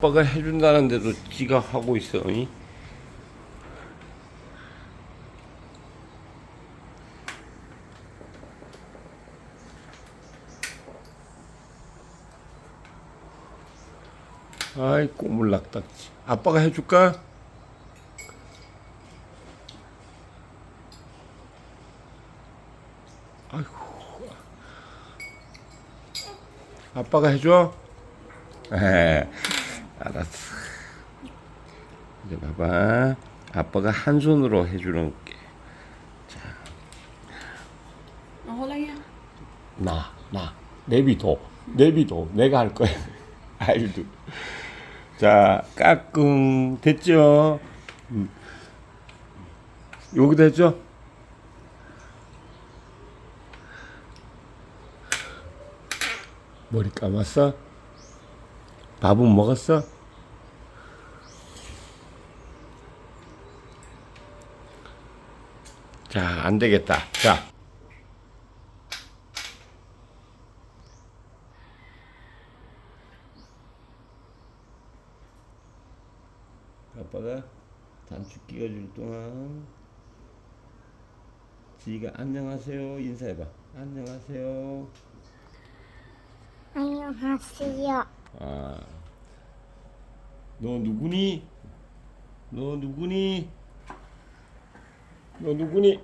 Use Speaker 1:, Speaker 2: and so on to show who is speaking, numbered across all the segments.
Speaker 1: 아빠가 해준다는데도 지가 하고 있어. 이? 아이 꼬물락딱지. 아빠가 해줄까? 아이고. 아빠가 해줘. 에, 알았어. 이제 봐봐. 아빠가 한 손으로 해주는 게.
Speaker 2: Nå holder jeg.
Speaker 1: 나, 나. 내비도. 내비도. 내가 할 거야. 아이도. 자, 까꿍. 됐죠? 음. 여기 됐죠? 머리 감았어? 밥은 먹었어? 자, 안 되겠다. 자. 아빠가 단축 끼워줄 동안 지희가 안녕하세요 인사해봐 안녕하세요
Speaker 3: 안녕하세요.
Speaker 1: 아, 너 누구니? 너 누구니? 너 누구니?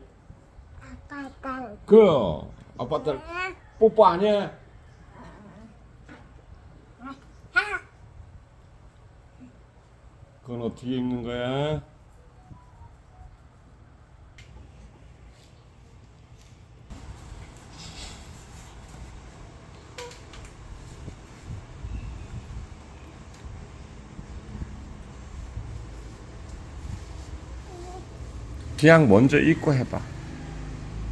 Speaker 3: 아빠 딸.
Speaker 1: 그 아빠 딸 뽀뽀 아니야? 그건 어떻게 읽는 거야? 그냥 먼저 읽고 해봐.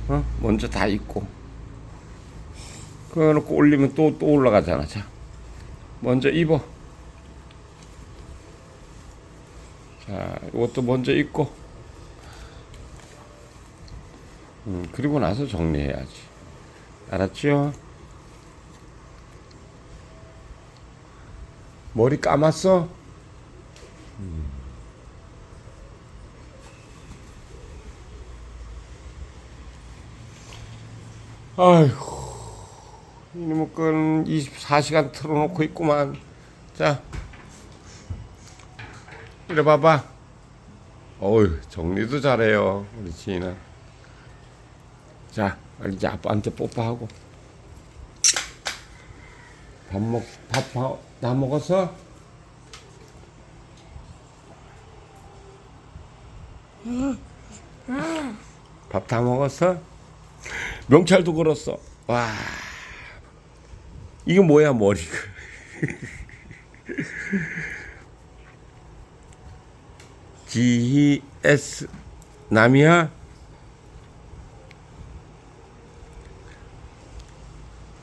Speaker 1: 어? 먼저 다 읽고. 그래놓고 올리면 또, 또 올라가잖아. 자. 먼저 입어. 자, 이것도 먼저 입고. 음, 그리고 나서 정리해야지. 알았지요? 머리 감았어? 아이고. 이놈의 건 24시간 틀어놓고 있구만. 자. 이래 봐봐. 어휴, 정리도 잘해요. 우리 지인은. 자, 이제 아빠한테 뽀뽀하고. 밥 먹, 밥, 다- 다 먹었어? 밥 다 먹었어? 명찰도 걸었어. 와. 이게 뭐야, 머리가. GS 남이야?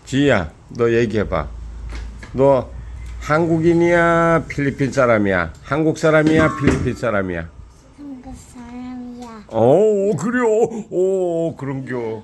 Speaker 1: 지희야, 너 얘기해봐. 너 한국인이야? 필리핀 사람이야? 한국 사람이야? 필리핀 사람이야?
Speaker 3: 한국 사람이야.
Speaker 1: 어, 그래요. 오, 그런겨.